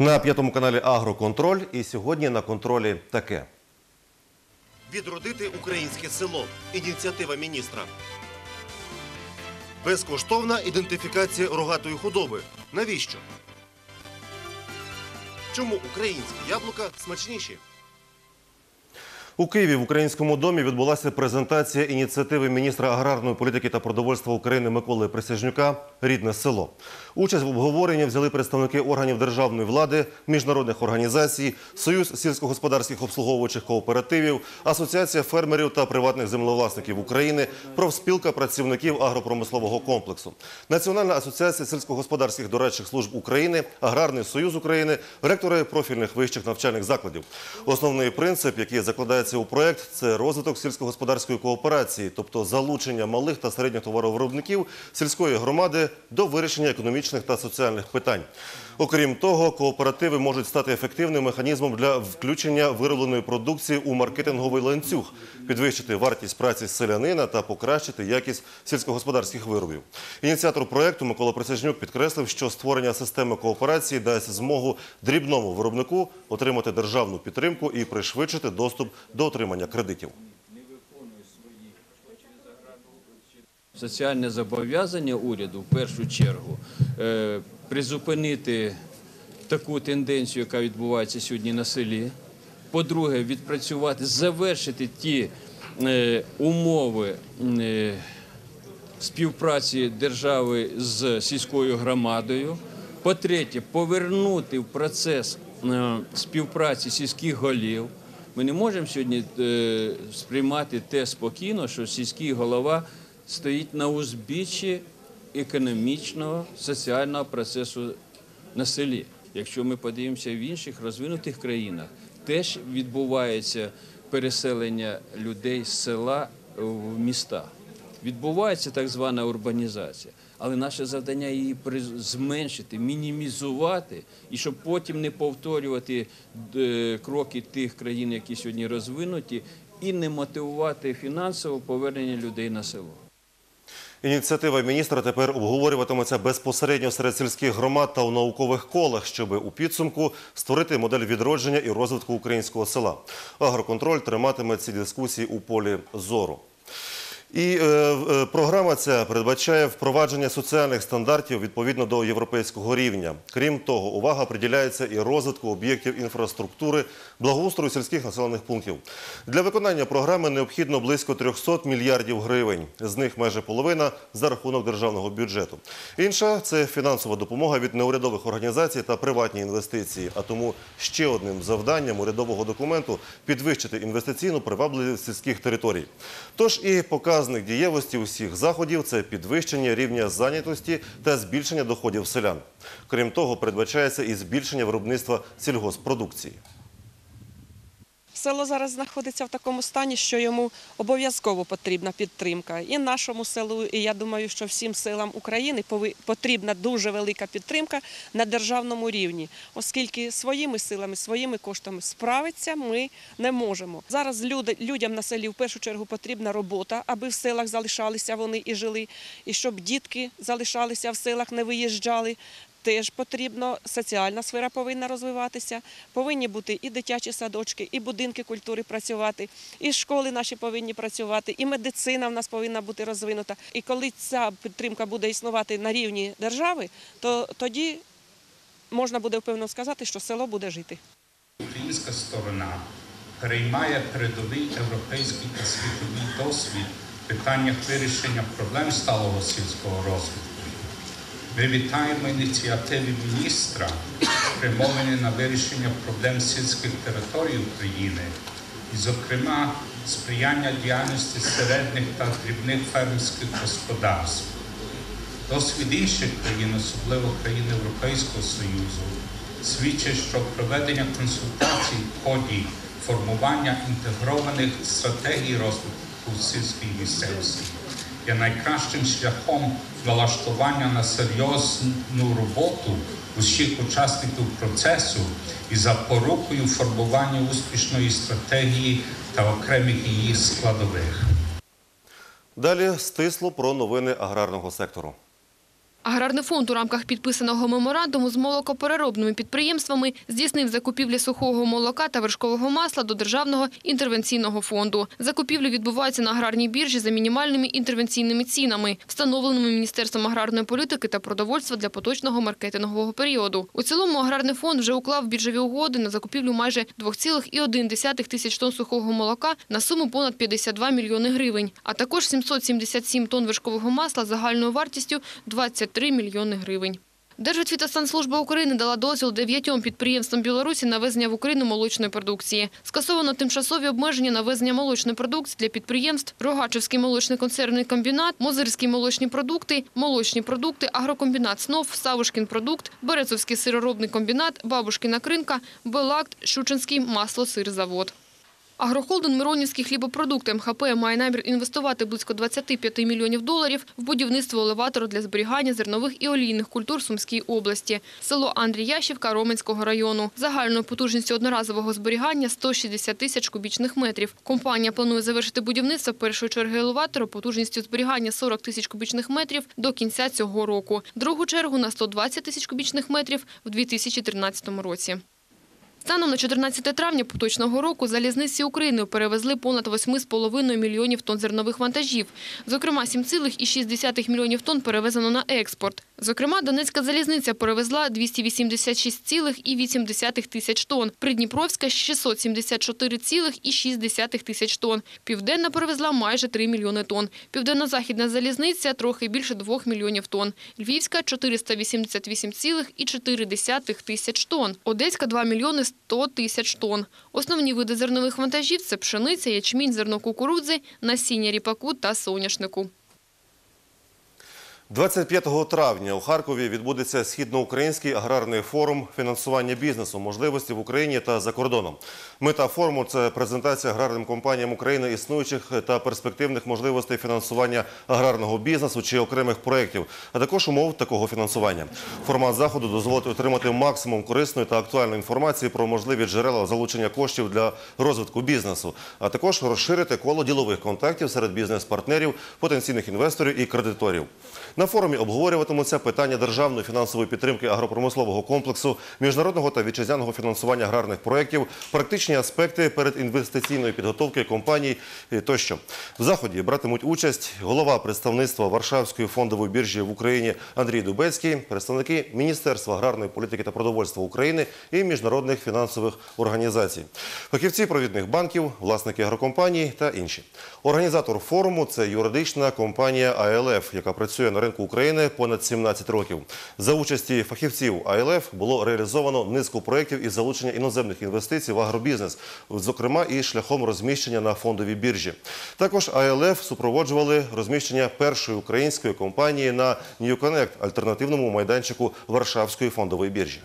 На п'ятому каналі Агроконтроль. І сьогодні на контролі таке. Відродити українське село. Ініціатива міністра. Безкоштовна ідентифікація рогатої худоби. Навіщо? Чому українські яблука смачніші? У Києві в українському домі відбулася презентація ініціативи міністра аграрної політики та продовольства України Миколи Присяжнюка Рідне село. Участь в обговоренні взяли представники органів державної влади, міжнародних організацій, Союз сільськогосподарських обслуговуючих кооперативів, Асоціація фермерів та приватних землевласників України, профспілка працівників агропромислового комплексу, Національна асоціація сільськогосподарських дорадчих служб України, Аграрний союз України, ректори профільних вищих навчальних закладів. Основний принцип, який закладається у проект, це розвиток сільськогосподарської кооперації, тобто залучення малих та середніх товаровиробників сільської громади до вирішення економічних та соціальних питань. Окрім того, кооперативи можуть стати ефективним механізмом для включення виробленої продукції у маркетинговий ланцюг, підвищити вартість праці селянина та покращити якість сільськогосподарських виробів. Ініціатор проекту Микола Присяжнюк підкреслив, що створення системи кооперації дасть змогу дрібному виробнику отримати державну підтримку і пришвидшити доступ до отримання кредитів. Соціальне зобов'язання уряду в першу чергу е, призупинити таку тенденцію, яка відбувається сьогодні на селі. По-друге, відпрацювати, завершити ті е, умови е, співпраці держави з сільською громадою. По-третє, повернути в процес співпраці сільських голів. Ми не можемо сьогодні сприймати те спокійно, що сільський голова стоїть на узбіччі економічного, соціального процесу на селі. Якщо ми подивимося в інших розвинутих країнах, теж відбувається переселення людей з села в міста. Відбувається так звана урбанізація, але наше завдання її зменшити, мінімізувати, і щоб потім не повторювати е, кроки тих країн, які сьогодні розвинуті, і не мотивувати фінансово повернення людей на село. Ініціатива міністра тепер обговорюватиметься безпосередньо серед сільських громад та у наукових колах, щоб у підсумку створити модель відродження і розвитку українського села. Агроконтроль триматиме ці дискусії у полі зору. І е, е, програма ця передбачає впровадження соціальних стандартів відповідно до європейського рівня. Крім того, увага приділяється і розвитку об'єктів інфраструктури, благоустрою сільських населених пунктів. Для виконання програми необхідно близько 300 мільярдів гривень. З них майже половина за рахунок державного бюджету. Інша це фінансова допомога від неурядових організацій та приватні інвестиції. А тому ще одним завданням урядового документу підвищити інвестиційну привабливість сільських територій. Тож і показник дієвості усіх заходів це підвищення рівня зайнятості та збільшення доходів селян. Крім того, передбачається і збільшення виробництва сільгоспродукції. Село зараз знаходиться в такому стані, що йому обов'язково потрібна підтримка. І нашому селу, і я думаю, що всім селам України потрібна дуже велика підтримка на державному рівні, оскільки своїми силами, своїми коштами справитися ми не можемо. Зараз люди, людям на селі в першу чергу потрібна робота, аби в селах залишалися вони і жили, і щоб дітки залишалися в селах, не виїжджали. Теж потрібно, соціальна сфера повинна розвиватися, повинні бути і дитячі садочки, і будинки культури працювати, і школи наші повинні працювати, і медицина в нас повинна бути розвинута. І коли ця підтримка буде існувати на рівні держави, то тоді можна буде впевнено сказати, що село буде жити. Українська сторона переймає передовий європейський та світовий досвід в питаннях вирішення проблем сталого сільського розвитку. Ми вітаємо ініціативи міністра, спрямовані на вирішення проблем сільських територій України, і, зокрема, сприяння діяльності середніх та дрібних фермерських господарств. Досвід інших країн, особливо країн Європейського Союзу, свідчить, що проведення консультацій в ході формування інтегрованих стратегій розвитку сільської місцевості є найкращим шляхом налаштування на серйозну роботу усіх учасників процесу і запорукою формування успішної стратегії та окремих її складових. Далі стисло про новини аграрного сектору. Аграрний фонд у рамках підписаного меморандуму з молокопереробними підприємствами здійснив закупівлі сухого молока та вершкового масла до Державного інтервенційного фонду. Закупівлі відбуваються на аграрній біржі за мінімальними інтервенційними цінами, встановленими Міністерством аграрної політики та продовольства для поточного маркетингового періоду. У цілому аграрний фонд вже уклав біржові угоди на закупівлю майже 2,1 тисяч тонн сухого молока на суму понад 52 мільйони гривень, а також 777 тонн вершкового масла загальною вартістю 23 мільйони гривень. Держвідфітостанслужба України дала дозвіл дев'ятьом підприємствам Білорусі на везення в Україну молочної продукції. Скасовано тимчасові обмеження на везення молочної продукції для підприємств Рогачівський молочний консервний комбінат, Мозирські молочні продукти, молочні продукти, агрокомбінат СНОВ, Савушкін продукт, Березовський сироробний комбінат, Бабушкіна кринка, Белакт, Шучинський масло-сирзавод. Агрохолдинг Миронівські хлібопродукти МХП має намір інвестувати близько 25 мільйонів доларів в будівництво елеватору для зберігання зернових і олійних культур Сумській області. Село Андріящівка Роменського району. Загальною потужністю одноразового зберігання 160 тисяч кубічних метрів. Компанія планує завершити будівництво першої черги елеватору потужністю зберігання 40 тисяч кубічних метрів до кінця цього року. Другу чергу на 120 тисяч кубічних метрів в 2013 році. Станом на 14 травня поточного року залізниці України перевезли понад 8,5 мільйонів тонн зернових вантажів. Зокрема, 7,6 мільйонів тонн перевезено на експорт. Зокрема, Донецька залізниця перевезла 286,8 тисяч тонн, Придніпровська – 674,6 тисяч тонн, Південна перевезла майже 3 мільйони тонн, Південно-Західна залізниця – трохи більше 2 мільйонів тонн, Львівська – 488,4 тисяч тонн, Одеська – 2 мільйони 100 тисяч тонн. Основні види зернових вантажів – це пшениця, ячмінь, зерно кукурудзи, насіння ріпаку та соняшнику. 25 травня у Харкові відбудеться східноукраїнський аграрний форум фінансування бізнесу, можливості в Україні та за кордоном. Мета форуму це презентація аграрним компаніям України існуючих та перспективних можливостей фінансування аграрного бізнесу чи окремих проєктів, а також умов такого фінансування. Формат заходу дозволить отримати максимум корисної та актуальної інформації про можливі джерела залучення коштів для розвитку бізнесу, а також розширити коло ділових контактів серед бізнес-партнерів, потенційних інвесторів і кредиторів. На форумі обговорюватимуться питання державної фінансової підтримки агропромислового комплексу, міжнародного та вітчизняного фінансування аграрних проєктів, практичні аспекти передінвестиційної підготовки компаній тощо. В заході братимуть участь голова представництва Варшавської фондової біржі в Україні Андрій Дубецький, представники Міністерства аграрної політики та продовольства України і міжнародних фінансових організацій, фахівці провідних банків, власники агрокомпаній та інші. Організатор форуму це юридична компанія АЛФ, яка працює на ринку України понад 17 років. За участі фахівців АЛФ було реалізовано низку проєктів із залучення іноземних інвестицій в агробізнес, зокрема і шляхом розміщення на фондовій біржі. Також АЛФ супроводжували розміщення першої української компанії на NewConnect – альтернативному майданчику Варшавської фондової біржі.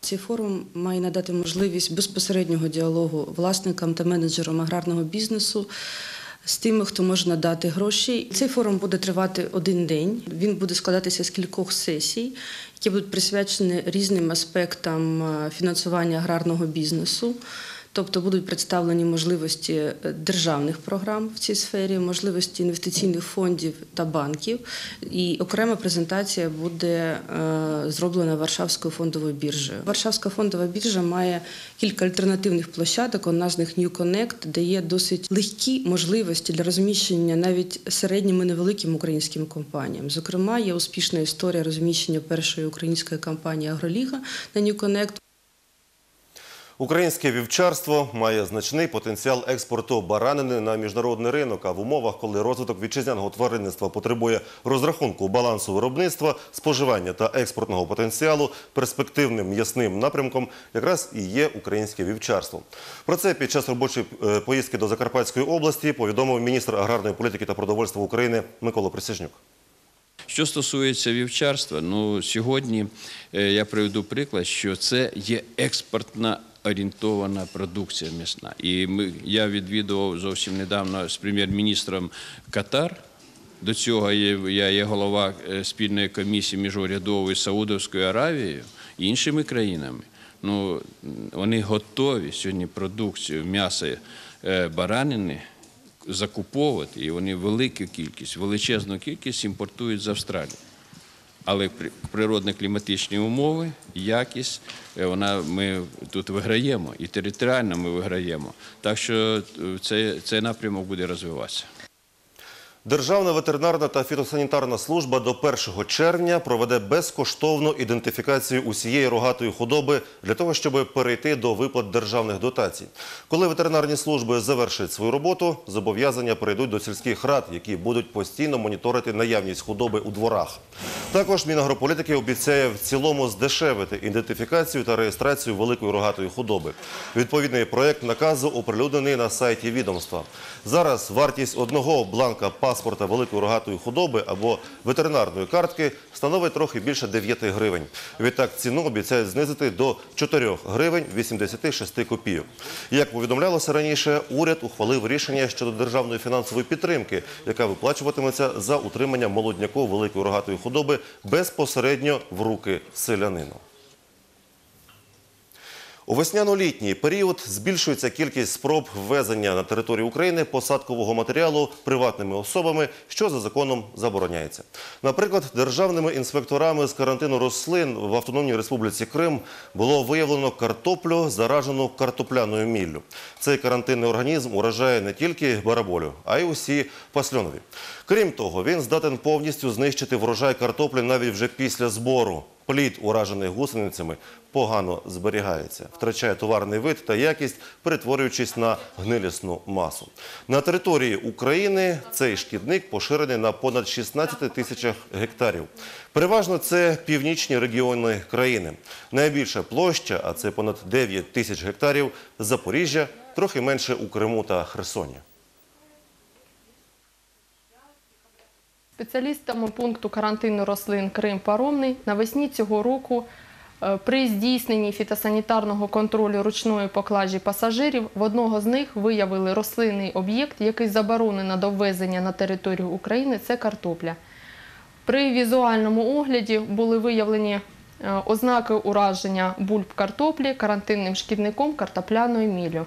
Цей форум має надати можливість безпосереднього діалогу власникам та менеджерам аграрного бізнесу з тими, хто може надати гроші. Цей форум буде тривати один день. Він буде складатися з кількох сесій, які будуть присвячені різним аспектам е, фінансування аграрного бізнесу. Тобто будуть представлені можливості е, державних програм в цій сфері, можливості інвестиційних фондів та банків. І окрема презентація буде е, зроблена Варшавською фондовою біржею. Варшавська фондова біржа має кілька альтернативних площадок. Одна з них New Connect, де досить легкі можливості для розміщення навіть середнім і невеликим українським компаніям. Зокрема, є успішна історія розміщення першої української компанії Агроліга на New Connect. Українське вівчарство має значний потенціал експорту баранини на міжнародний ринок. А в умовах, коли розвиток вітчизняного тваринництва потребує розрахунку балансу виробництва, споживання та експортного потенціалу, перспективним м'ясним напрямком якраз і є українське вівчарство. Про це під час робочої е, поїздки до Закарпатської області повідомив міністр аграрної політики та продовольства України Микола Присяжнюк. Що стосується вівчарства, ну сьогодні е, я приведу приклад, що це є експортна орієнтована продукція м'ясна. І ми, я відвідував зовсім недавно з прем'єр-міністром Катар. До цього я є голова е, спільної комісії міжурядової Саудовською Аравією і іншими країнами. Ну, вони готові сьогодні продукцію м'яса е, баранини закуповувати, і вони велику кількість, величезну кількість імпортують з Австралії. Але при- природно-кліматичні умови, якість, е, вона, ми тут виграємо, і територіально ми виграємо. Так що е, цей, цей напрямок буде розвиватися. Державна ветеринарна та фітосанітарна служба до 1 червня проведе безкоштовну ідентифікацію усієї рогатої худоби для того, щоб перейти до виплат державних дотацій. Коли ветеринарні служби завершать свою роботу, зобов'язання перейдуть до сільських рад, які будуть постійно моніторити наявність худоби у дворах. Також Мінагрополітики обіцяє в цілому здешевити ідентифікацію та реєстрацію великої рогатої худоби. Відповідний проєкт наказу оприлюднений на сайті відомства. Зараз вартість одного бланка паспорта великої рогатої худоби або ветеринарної картки становить трохи більше 9 гривень. Відтак ціну обіцяють знизити до 4 гривень 86 копійок. Як повідомлялося раніше, уряд ухвалив рішення щодо державної фінансової підтримки, яка виплачуватиметься за утримання молодняку великої рогатої худоби безпосередньо в руки селянину. У весняно-літній період збільшується кількість спроб ввезення на територію України посадкового матеріалу приватними особами, що за законом забороняється. Наприклад, державними інспекторами з карантину рослин в Автономній Республіці Крим було виявлено картоплю, заражену картопляною міллю. Цей карантинний організм уражає не тільки бараболю, а й усі пасльонові. Крім того, він здатен повністю знищити врожай картоплі навіть вже після збору. Плід, уражений гусеницями, погано зберігається, втрачає товарний вид та якість, перетворюючись на гнилісну масу. На території України цей шкідник поширений на понад 16 тисячах гектарів. Переважно це північні регіони країни. Найбільша площа, а це понад 9 тисяч гектарів, Запоріжжя, трохи менше у Криму та Херсоні. Спеціалістами пункту карантину рослин Крим Паромний навесні цього року е, при здійсненні фітосанітарного контролю ручної поклажі пасажирів в одного з них виявили рослинний об'єкт, який заборонено до ввезення на територію України це картопля. При візуальному огляді були виявлені е, ознаки ураження бульб картоплі карантинним шкідником картопляною міллю.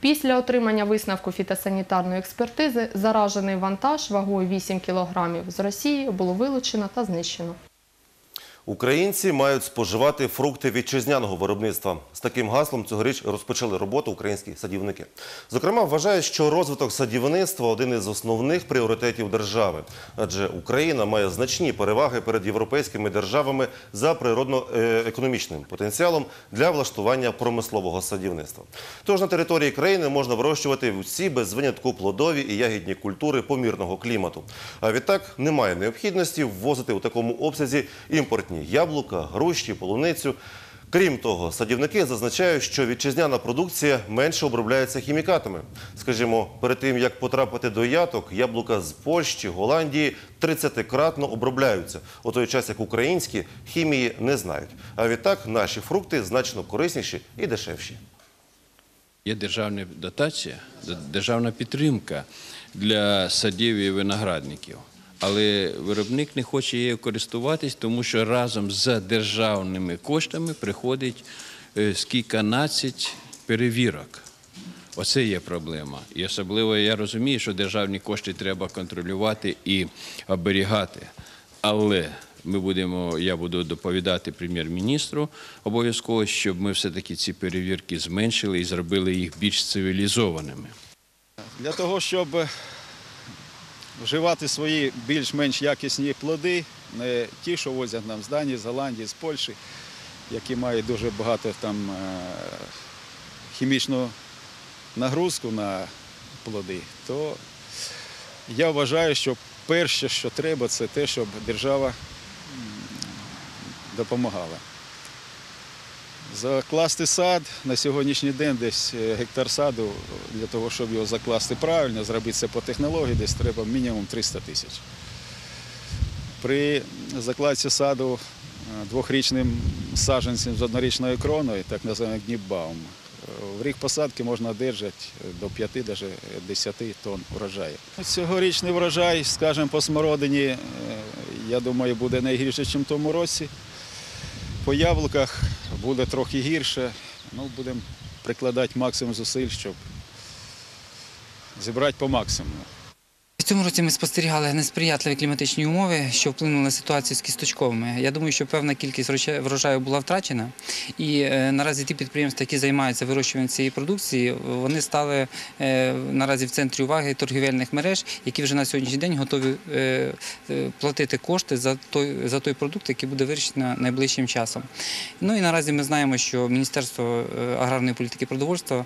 Після отримання висновку фітосанітарної експертизи заражений вантаж вагою 8 кг з Росії було вилучено та знищено. Українці мають споживати фрукти вітчизняного виробництва. З таким гаслом цьогоріч розпочали роботу українські садівники. Зокрема, вважають, що розвиток садівництва один із основних пріоритетів держави, адже Україна має значні переваги перед європейськими державами за природно-економічним потенціалом для влаштування промислового садівництва. Тож на території країни можна вирощувати всі без винятку плодові і ягідні культури помірного клімату. А відтак немає необхідності ввозити у такому обсязі імпортні яблука, груші, полуницю. Крім того, садівники зазначають, що вітчизняна продукція менше обробляється хімікатами. Скажімо, перед тим як потрапити до яток, яблука з Польщі, Голландії 30-кратно обробляються, у той час як українські хімії не знають. А відтак наші фрукти значно корисніші і дешевші. Є державна дотація, державна підтримка для садів і виноградників. Але виробник не хоче її користуватись, тому що разом з державними коштами приходить е, скільканадцять перевірок. Оце є проблема. І особливо я розумію, що державні кошти треба контролювати і оберігати. Але ми будемо, я буду доповідати прем'єр-міністру обов'язково, щоб ми все-таки ці перевірки зменшили і зробили їх більш цивілізованими. Для того, щоб вживати свої більш-менш якісні плоди, не ті, що возять нам з Данії, з Голландії, з Польщі, які мають дуже багато там е, хімічну нагрузку на плоди, то я вважаю, що перше, що треба, це те, щоб держава допомагала. Закласти сад на сьогоднішній день десь е, гектар саду для того, щоб його закласти правильно, зробити це по технології, десь треба мінімум 300 тисяч. При закладці саду е, двохрічним саджанцем з однорічною кроною, так називаємо гніббаум, е, в рік посадки можна одержати до 5 навіть 10 тонн урожаю. Цьогорічний врожай, скажімо, по смородині, я думаю, буде найгірше, ніж в тому році. По яблуках буде трохи гірше. Ну, будемо прикладати максимум зусиль, щоб зібрати по максимуму. Цьому році ми спостерігали несприятливі кліматичні умови, що вплинули на ситуацію з кісточковими. Я думаю, що певна кількість врожаю була втрачена, і е, наразі ті підприємства, які займаються вирощуванням цієї продукції, вони стали е, наразі в центрі уваги торгівельних мереж, які вже на сьогоднішній день готові е, платити кошти за той за той продукт, який буде вирощено найближчим часом. Ну і наразі ми знаємо, що Міністерство аграрної політики і продовольства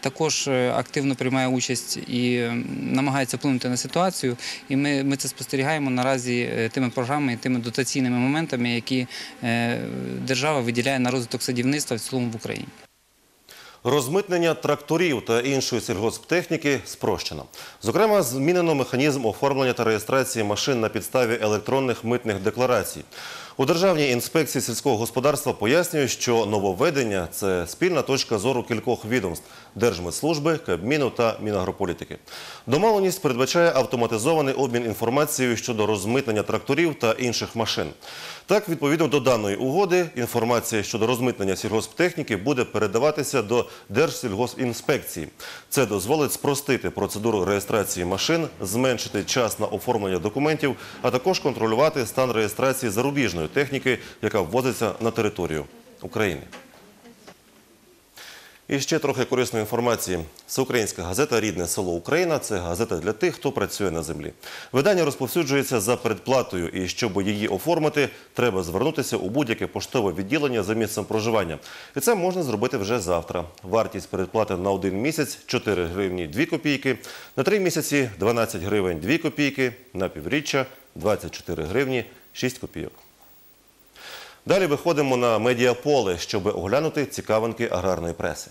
також активно приймає участь і намагається вплинути на ситуацію. І ми, ми це спостерігаємо наразі е, тими програмами і тими дотаційними моментами, які е, держава виділяє на розвиток садівництва в цілому в Україні. Розмитнення тракторів та іншої сільгосптехніки спрощено. Зокрема, змінено механізм оформлення та реєстрації машин на підставі електронних митних декларацій. У Державній інспекції сільського господарства пояснюють, що нововведення – це спільна точка зору кількох відомств – Держмитслужби, Кабміну та Мінагрополітики. Домовленість передбачає автоматизований обмін інформацією щодо розмитнення тракторів та інших машин. Так, відповідно до даної угоди, інформація щодо розмитнення сільгосптехніки буде передаватися до Держсільгоспінспекції. Це дозволить спростити процедуру реєстрації машин, зменшити час на оформлення документів, а також контролювати стан реєстрації зарубіжної техніки, яка ввозиться на територію України. І ще трохи корисної інформації. Всеукраїнська газета Рідне село Україна це газета для тих, хто працює на землі. Видання розповсюджується за передплатою, і щоб її оформити, треба звернутися у будь-яке поштове відділення за місцем проживання. І це можна зробити вже завтра. Вартість передплати на один місяць 4 гривні 2 копійки, на три місяці 12 гривень 2 копійки, на півріччя 24 гривні 6 копійок. Далі виходимо на медіаполе, щоб оглянути цікавинки аграрної преси.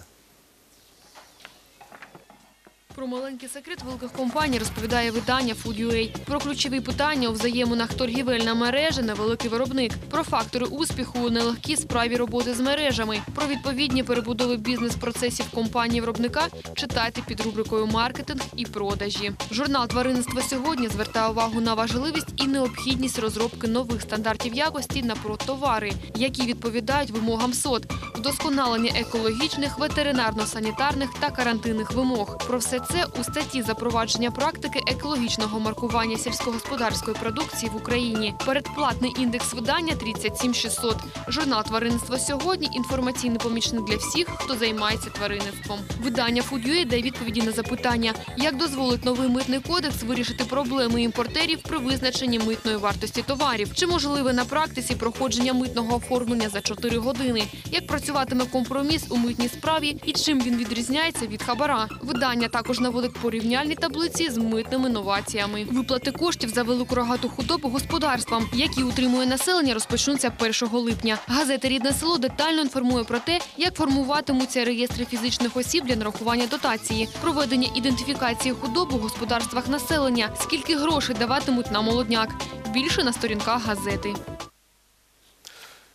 Про маленький секрет великих компаній розповідає видання Food.ua. Про ключові питання у взаєминах торгівельна мережа, невеликий виробник, про фактори успіху у нелегкій справі роботи з мережами, про відповідні перебудови бізнес-процесів компанії виробника читайте під рубрикою маркетинг і продажі. Журнал Тваринництво сьогодні звертає увагу на важливість і необхідність розробки нових стандартів якості на продтовари, які відповідають вимогам СОД, вдосконалення екологічних, ветеринарно-санітарних та карантинних вимог. Про все це у статті запровадження практики екологічного маркування сільськогосподарської продукції в Україні. Передплатний індекс видання 37600. Журнал Тваринництво сьогодні інформаційний помічник для всіх, хто займається тваринництвом. Видання Food.ua дає відповіді на запитання, як дозволить новий митний кодекс вирішити проблеми імпортерів при визначенні митної вартості товарів, чи можливе на практиці проходження митного оформлення за 4 години, як працюватиме компроміс у митній справі і чим він відрізняється від хабара. Видання також наводить порівняльні таблиці з митними новаціями. Виплати коштів за велику рогату худобу господарствам, які утримує населення, розпочнуться 1 липня. Газета Рідне село детально інформує про те, як формуватимуться реєстри фізичних осіб для нарахування дотації, проведення ідентифікації худоби у господарствах населення, скільки грошей даватимуть на молодняк. Більше на сторінках газети.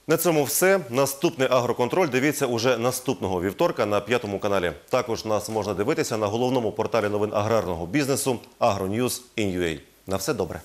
На цьому все. Наступний агроконтроль дивіться уже наступного вівторка на п'ятому каналі. Також нас можна дивитися на головному порталі новин аграрного бізнесу AgroNews.in.ua. На все добре.